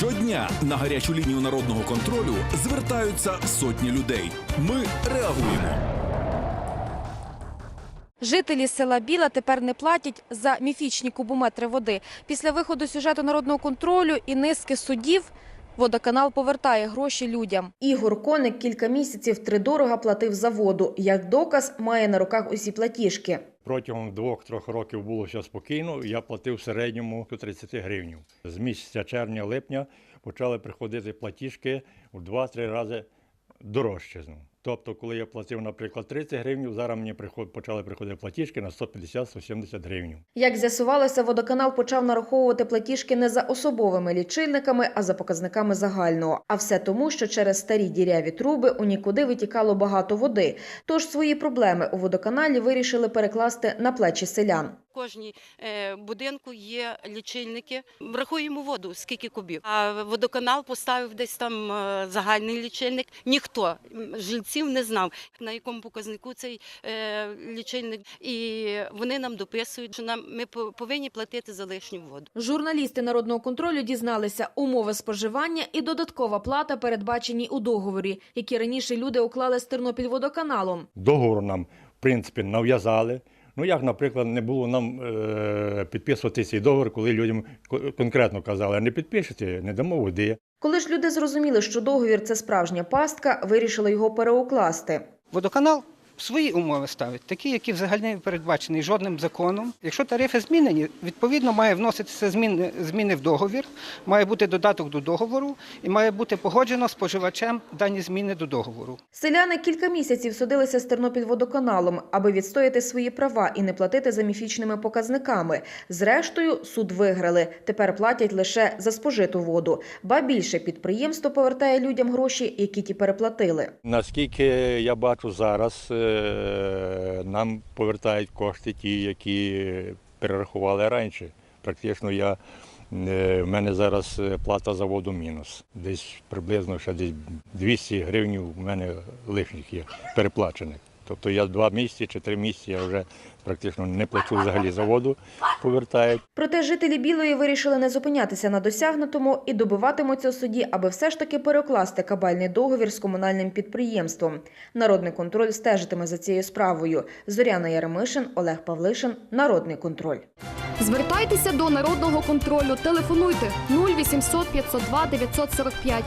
Щодня на гарячу лінію народного контролю звертаються сотні людей. Ми реагуємо. Жителі села Біла тепер не платять за міфічні кубометри води. Після виходу сюжету народного контролю і низки судів водоканал повертає гроші людям. Ігор Коник кілька місяців тридорога платив за воду. Як доказ, має на руках усі платіжки. Протягом двох-трьох років було все спокійно. Я платив в середньому 30 гривень. З місяця червня-липня почали приходити платіжки в 2-3 рази дорожче. Тобто, коли я платив, наприклад, 30 гривень, зараз мені приход- почали приходити платіжки на 150-170 гривень. Як з'ясувалося, водоканал почав нараховувати платіжки не за особовими лічильниками, а за показниками загального. А все тому, що через старі діряві труби у нікуди витікало багато води. Тож свої проблеми у водоканалі вирішили перекласти на плечі селян. В кожній е, будинку є лічильники. Рахуємо воду, скільки кубів. А водоканал поставив десь там е, загальний лічильник. Ніхто жильців не знав, на якому показнику цей е, лічильник. І вони нам дописують, що нам ми по- повинні платити за лишню воду. Журналісти народного контролю дізналися умови споживання і додаткова плата передбачені у договорі, які раніше люди уклали з Тернопільводоканалом. Договор нам, в принципі, нав'язали. Ну, як, наприклад, не було нам е, підписувати цей договір, коли людям ко- конкретно казали, не підпишете, не дамо води. Коли ж люди зрозуміли, що договір це справжня пастка, вирішили його переукласти. Водоканал свої умови ставить, такі, які взагалі не передбачені жодним законом. Якщо тарифи змінені, відповідно має вноситися зміни, зміни в договір, має бути додаток до договору і має бути погоджено споживачем дані зміни до договору. Селяни кілька місяців судилися з Тернопільводоканалом, аби відстояти свої права і не платити за міфічними показниками. Зрештою, суд виграли. Тепер платять лише за спожиту воду. Ба більше підприємство повертає людям гроші, які ті переплатили. Наскільки я бачу зараз, е, нам повертають кошти ті, які перерахували раніше. Практично я, е, в мене зараз е, плата за воду мінус. Десь приблизно ще десь 200 гривень у мене лишніх є переплачених. Тобто я два місяці чи три місяці я вже практично не плачу взагалі за воду, повертають. Проте жителі Білої вирішили не зупинятися на досягнутому і добиватимуться у суді, аби все ж таки перекласти кабальний договір з комунальним підприємством. Народний контроль стежитиме за цією справою. Зоряна Яремишин, Олег Павлишин. Народний контроль. Звертайтеся до народного контролю. Телефонуйте 0800 502 945